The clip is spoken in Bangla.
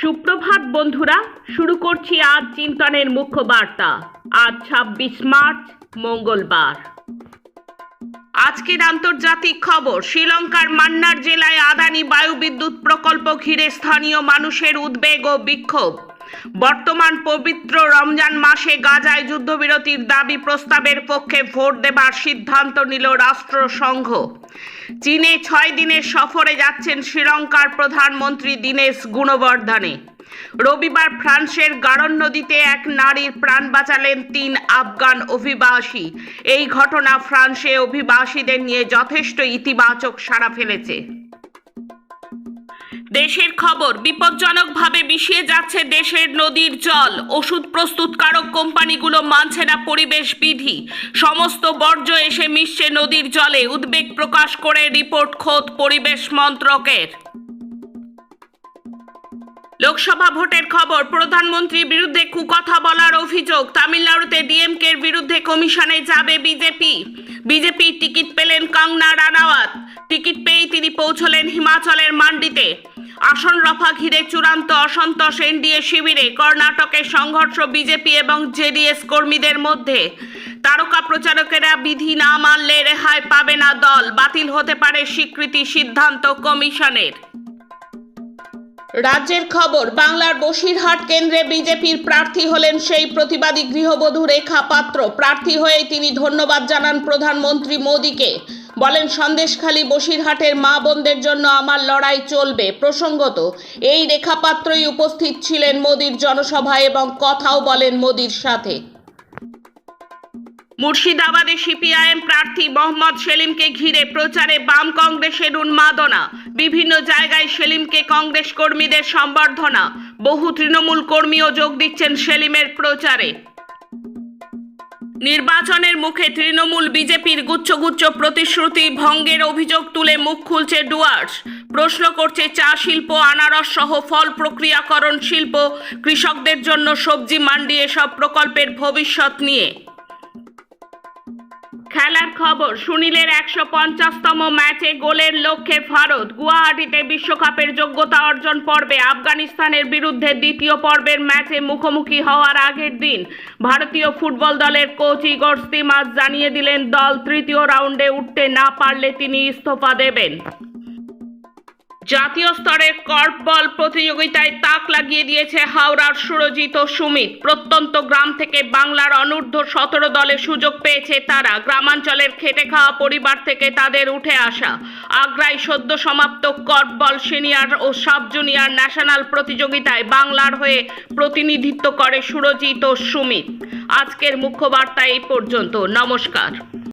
সুপ্রভাত বন্ধুরা, শুরু করছি আজ চিন্তনের মুখ্য বার্তা। আজ ছাব্বিশ মার্চ, মঙ্গলবার। আজকের আন্তর্জাতিক খবর, শ্রীলঙ্কার মান্নার জেলায় আদানি বায়ু বিদ্যুৎ প্রকল্প ঘিরে স্থানীয় মানুষের উদ্বেগ ও বিক্ষোভ। বর্তমান পবিত্র রমজান মাসে গাজায় যুদ্ধবিরতির দাবি প্রস্তাবের পক্ষে ভোট দেবার সিদ্ধান্ত নিল রাষ্ট্রসংঘ। চীনে ছয় দিনের সফরে যাচ্ছেন শ্রীলঙ্কার প্রধানমন্ত্রী দীনেশ গুণবর্ধনে। রবিবার ফ্রান্সের গারণ নদীতে এক নারীর প্রাণ বাঁচালেন তিন আফগান অভিবাসী। এই ঘটনা ফ্রান্সে অভিবাসীদের নিয়ে যথেষ্ট ইতিবাচক সাড়া ফেলেছে। দেশের খবর, বিপজ্জনকভাবে বিষিয়ে যাচ্ছে দেশের নদীর জল। ওষুধ প্রস্তুতকারক কোম্পানিগুলো মানছে না পরিবেশ বিধি। সমস্ত বর্জ্য এসে মিশছে নদীর জলে, উদ্বেগ প্রকাশ করে রিপোর্ট খোদ পরিবেশ মন্ত্রকের। লোকসভা ভোটের খবর, প্রধানমন্ত্রীর বিরুদ্ধে কুকথা বলার অভিযোগ, তামিলনাড়ুতে ডিএমকের বিরুদ্ধে কমিশনে যাবে বিজেপি। বিজেপির টিকিট পেলেন কঙ্গনা রানাওয়াত। টিকিট পেয়েই তিনি পৌঁছলেন হিমাচলের মান্ডিতে। আসন রফা ঘিরে চূড়ান্ত অসন্তোষ এনডিএ শিবিরে কর্ণাটকের সংঘর্ষ বিজেপি এবং জেডিএস কর্মীদের মধ্যে। তারকা প্রচারকেরা বিধি না মানলে রেহাই পাবে না দল। বাতিল হতে পারে স্বীকৃতি সিদ্ধান্ত কমিশনের। রাজ্যের খবর, বাংলার বসিরহাট কেন্দ্রে বিজেপির প্রার্থী হলেন সেই প্রতিবাদী গৃহবধূ রেখা পাত্র। প্রার্থী হয়ে তিনি ধন্যবাদ জানান প্রধানমন্ত্রী মোদীকে। বলেন, সন্দেশখালী বসিরহাটের মা বোনদের জন্য আমার লড়াই চলবে। প্রসঙ্গত, এই রেখাপাত্রই উপস্থিত ছিলেন মোদীর জনসভায় এবং কথাও বলেন মোদীর সাথে। মুর্শিদাবাদে সিপিআইএম প্রার্থী মোহাম্মদ সেলিমকে ঘিরে প্রচারে বাম কংগ্রেসের উন্মাদনা। বিভিন্ন জায়গায় সেলিমকে কংগ্রেস কর্মীদের সম্বর্ধনা। বহু তৃণমূল কর্মীও যোগ দিচ্ছেন সেলিমের প্রচারে। নির্বাচনের মুখে তৃণমূল বিজেপির গুচ্ছগুচ্ছ প্রতিশ্রুতি ভঙ্গের অভিযোগ তুলে মুখ খুলছে ডুয়ার্স। প্রশ্ন করছে চা শিল্প, আনারস সহ ফল প্রক্রিয়াকরণ শিল্প, কৃষকদের জন্য সবজি মান্ডি এসব প্রকল্পের ভবিষ্যৎ নিয়ে। খেলার খবর, সুনীলের একশো পঞ্চাশতম ম্যাচে গোলের লক্ষ্যে ভারত গুয়াহাটিতে বিশ্বকাপের যোগ্যতা অর্জন পর্বে আফগানিস্তানের বিরুদ্ধে দ্বিতীয় পর্বের ম্যাচে মুখোমুখি হওয়ার আগের দিন ভারতীয় ফুটবল দলের কোচ ইগর জানিয়ে দিলেন, দল তৃতীয় রাউন্ডে উঠতে না পারলে তিনি ইস্তফা দেবেন। জাতীয় স্তরের কর্ফবল প্রতিযোগিতায় তাক লাগিয়ে দিয়েছে হাওড়ার সুরজিৎ ও সুমিত। প্রত্যন্ত গ্রাম থেকে বাংলার অনূর্ধ্ব সতেরো দলে সুযোগ পেয়েছে তারা। গ্রামাঞ্চলের খেটে খাওয়া পরিবার থেকে তাদের উঠে আসা। আগ্রায় সদ্য সমাপ্ত কর্ফবল সিনিয়র ও সাব জুনিয়র ন্যাশনাল প্রতিযোগিতায় বাংলার হয়ে প্রতিনিধিত্ব করে সুরজিৎ ও সুমিত। আজকের মুখ্য বার্তা এই পর্যন্ত। নমস্কার।